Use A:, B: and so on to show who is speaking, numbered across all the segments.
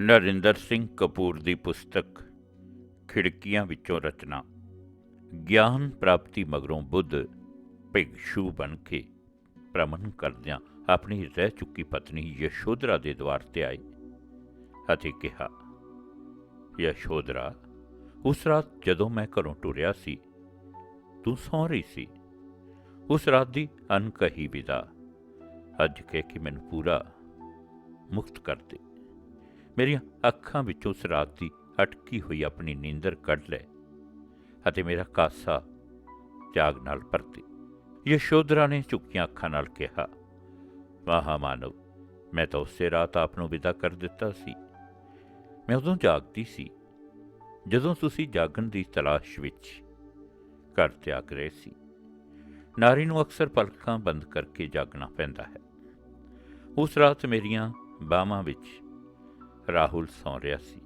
A: ਨਰਿੰਦਰ ਸਿੰਘ ਕਪੂਰ ਦੀ ਪੁਸਤਕ, ਖਿੜਕੀਆਂ ਵਿੱਚੋਂ ਰਚਨਾ। ਗਿਆਨ ਪ੍ਰਾਪਤੀ ਮਗਰੋਂ ਬੁੱਧ ਭਿਕਸ਼ੂ ਬਣ ਕੇ ਭ੍ਰਮਣ ਕਰਦਿਆਂ ਆਪਣੀ ਰਹਿ ਚੁੱਕੀ ਪਤਨੀ ਯਸ਼ੋਧਰਾ ਦੇ ਦਵਾਰ ਤੇ ਆਏ ਅਤੇ ਕਿਹਾ, ਯਸ਼ੋਧਰਾ, ਉਸ ਰਾਤ ਜਦੋਂ ਮੈਂ ਘਰੋਂ ਟੁਰਿਆ ਸੀ, ਤੂੰ ਸੌਂ ਰਹੀ ਸੀ। ਉਸ ਰਾਤ ਦੀ ਅਨਕਹੀ ਵਿਦਾ ਅੱਜ ਕਹਿ ਕੇ ਮੈਨੂੰ ਪੂਰਾ ਮੁਕਤ ਕਰ ਦੇ। ਮੇਰੀਆਂ ਅੱਖਾਂ ਵਿੱਚੋਂ ਉਸ ਰਾਤ ਦੀ ਅਟਕੀ ਹੋਈ ਆਪਣੀ ਨੀਂਦਰ ਕੱਢ ਲੈ ਅਤੇ ਮੇਰਾ ਕਾਸਾ ਜਾਗ ਨਾਲ ਭਰ ਦੇ ਯਸ਼ੋਧਰਾ ਨੇ ਝੁਕੀਆਂ ਅੱਖਾਂ ਨਾਲ ਕਿਹਾ ਮਹਾਮਾਨਵ ਮੈਂ ਤਾਂ ਉਸੇ ਰਾਤ ਆਪ ਨੂੰ ਵਿਦਾ ਕਰ ਦਿੱਤਾ ਸੀ। ਮੈਂ ਉਦੋਂ ਜਾਗਦੀ ਸੀ, ਜਦੋਂ ਤੁਸੀਂ ਜਾਗਣ ਦੀ ਤਲਾਸ਼ ਵਿੱਚ ਘਰ ਤਿਆਗ ਰਹੇ ਸੀ। ਨਾਰੀ ਨੂੰ ਅਕਸਰ ਪਲਕਾਂ ਬੰਦ ਕਰਕੇ ਜਾਗਣਾ ਪੈਂਦਾ ਹੈ। ਉਸ ਰਾਤ ਮੇਰੀਆਂ ਬਾਹਾਂ ਵਿੱਚ ਰਾਹੁਲ ਸੌਂ ਰਿਹਾ ਸੀ।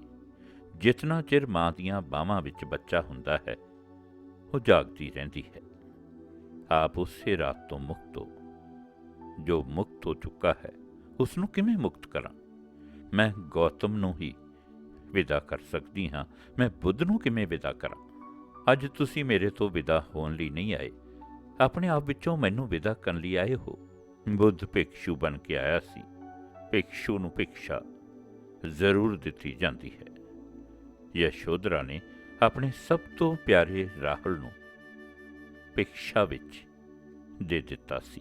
A: ਜਿਤਨਾ ਚਿਰ ਮਾਂ ਦੀਆਂ ਬਾਹਾਂ ਵਿੱਚ ਬੱਚਾ ਹੁੰਦਾ ਹੈ, ਉਹ ਜਾਗਦੀ ਰਹਿੰਦੀ ਹੈ। ਆਪ ਉਸੇ ਰਾਤ ਤੋਂ ਮੁਕਤ ਹੋ। ਜੋ ਮੁਕਤ ਹੋ ਚੁੱਕਾ ਹੈ ਉਸ ਨੂੰ ਕਿਵੇਂ ਮੁਕਤ ਕਰਾਂ? ਮੈਂ ਗੌਤਮ ਨੂੰ ਹੀ ਵਿਦਾ ਕਰ ਸਕਦੀ ਹਾਂ। ਮੈਂ ਬੁੱਧ ਨੂੰ ਕਿਵੇਂ ਵਿਦਾ ਕਰਾਂ? ਅੱਜ ਤੁਸੀਂ ਮੇਰੇ ਤੋਂ ਵਿਦਾ ਹੋਣ ਲਈ ਨਹੀਂ ਆਏ। ਆਪਣੇ ਆਪ ਵਿੱਚੋਂ ਮੈਨੂੰ ਵਿਦਾ ਕਰਨ ਲਈ ਆਏ ਹੋ। ਬੁੱਧ ਭਿਕਸ਼ੂ ਬਣ ਕੇ ਆਇਆ ਸੀ। ਭਿਕਸ਼ੂ ਨੂੰ ਭਿਕਸ਼ਾ ਜ਼ਰੂਰ ਦਿੱਤੀ ਜਾਂਦੀ ਹੈ। ਯਸ਼ੋਧਰਾ ਨੇ ਆਪਣੇ ਸਭ ਤੋਂ ਪਿਆਰੇ ਰਾਹੁਲ ਨੂੰ ਪਿਕਸ਼ਾ ਵਿੱਚ ਦੇ ਦਿੱਤਾ ਸੀ।